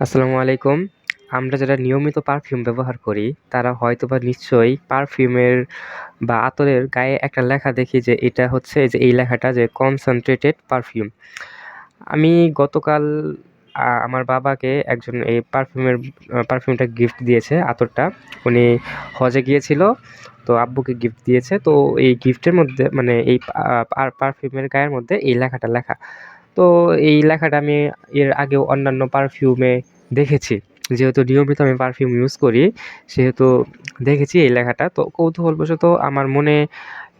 আসসালামু আলাইকুম। আমরা যারা নিয়মিত পারফিউম ব্যবহার করি, তারা হয়তো বা নিশ্চয়ই পারফিউমের বা আতরের গায়ে একটা লেখা দেখি যে এটা হচ্ছে যে এই লেখাটা যে কনসেনট্রেটেড পারফিউম আমি গতকাল আমার বাবাকে একজন এই পারফিউমের পারফিউমটা গিফট দিয়েছে আতরটা। উনি হজে গিয়েছিল, তো আব্বুকে গিফট দিয়েছে। তো এই গিফটের মধ্যে মানে এই পারফিউমের গায়ের মধ্যে এই লেখাটা লেখা। তো এই লেখাটা আমি এর আগেও অন্যান্য পারফিউমে দেখেছি। যেহেতু নিয়মিত আমি পারফিউম ইউজ করি, সেহেতু দেখেছি এই লেখাটা। তো কৌতূহলবশত আমার মনে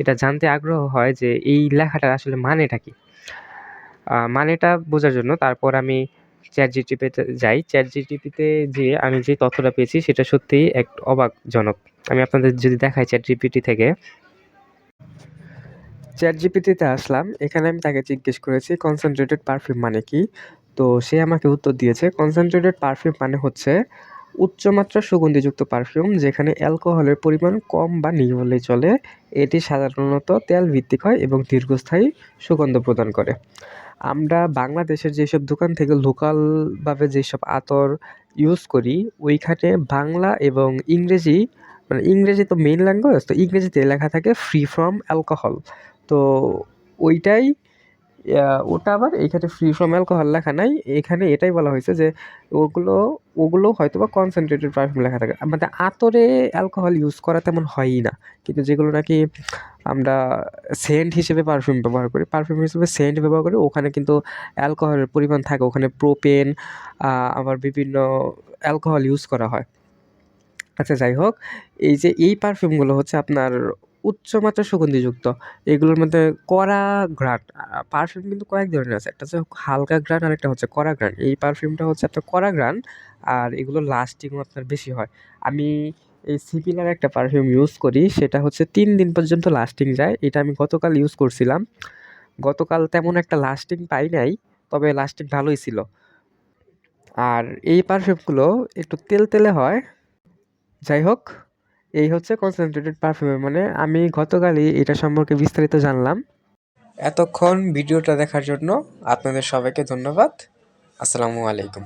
এটা জানতে আগ্রহ হয় যে এই লেখাটার আসলে মানেটা কী? মানেটা বোঝার জন্য তারপর আমি চ্যাট জিটিপিতে যাই। চ্যাট জিটিপিতে যেয়ে আমি যে তথ্যটা পেয়েছি, সেটা সত্যিই এক অবাকজনক। আমি আপনাদের যদি দেখাই চ্যাট জিপিটি থেকে। চ্যাট জিপিটিতে আসলাম। এখানে আমি তাকে জিজ্ঞেস করেছি কনসেন্ট্রেটেড পারফিউম মানে কি? তো সে আমাকে উত্তর দিয়েছে কনসেন্ট্রেটেড পারফিউম মানে হচ্ছে উচ্চমাত্রার সুগন্ধিযুক্ত পারফিউম যেখানে অ্যালকোহলের পরিমাণ কম বা নেই চলে। এটি সাধারণত তেল ভিত্তিক হয় এবং দীর্ঘস্থায়ী সুগন্ধ প্রদান করে। আমরা বাংলাদেশের যেসব দোকান থেকে লোকালভাবে যেসব আতর ইউজ করি, ওইখানে বাংলা এবং ইংরেজি মানে ইংরেজি তো মেইন ল্যাঙ্গুয়েজ তো ইংরেজিতে লেখা থাকে ফ্রি ফ্রম অ্যালকোহল তো ওইটাই ওটা আবার এখানে ফ্রি ফ্রম অ্যালকোহল লেখা নাই। এখানে এটাই বলা হয়েছে যে ওগুলো ওগুলো হয়তো বা কনসেন্ট্রেটেড পারফিউম লেখা থাকে। মানে আতরে অ্যালকোহল ইউজ করা তেমন হয়ই না। কিন্তু যেগুলো নাকি আমরা সেন্ট হিসেবে পারফিউম ব্যবহার করি পারফিউম হিসেবে সেন্ট ব্যবহার করি, ওখানে কিন্তু অ্যালকোহলের পরিমাণ থাকে। ওখানে প্রোপেন আবার বিভিন্ন অ্যালকোহল ইউজ করা হয়। আচ্ছা যাই হোক, এই যে এই পারফিউমগুলো হচ্ছে আপনার উচ্চমাত্রার সুগন্ধিযুক্ত এগুলোর মধ্যে কড়া ঘ্রাণ পারফিউম কিন্তু কয়েক ধরনের আছে। একটা হচ্ছে হালকা ঘ্রাণ আর একটা হচ্ছে কড়া ঘ্রাণ। এই পারফিউমটা হচ্ছে আপনার কড়া ঘ্রাণ আর এগুলো লাস্টিংও আপনার বেশি হয়। আমি এই সিপিলার একটা পারফিউম ইউজ করি, সেটা হচ্ছে তিন দিন পর্যন্ত লাস্টিং যায়। এটা আমি গতকাল ইউজ করছিলাম। গতকাল তেমন একটা লাস্টিং পাই নাই, তবে লাস্টিং ভালোই ছিল। আর এই পারফিউমগুলো একটু তেল তেলে হয়। যাই হোক এই হচ্ছে কনসেন্ট্রেটেড পারফিউম মানে আমি গতকালই এটা সম্পর্কে বিস্তারিত জানলাম। এতক্ষণ ভিডিওটা দেখার জন্য আপনাদের সবাইকে ধন্যবাদ। আসসালামু আলাইকুম।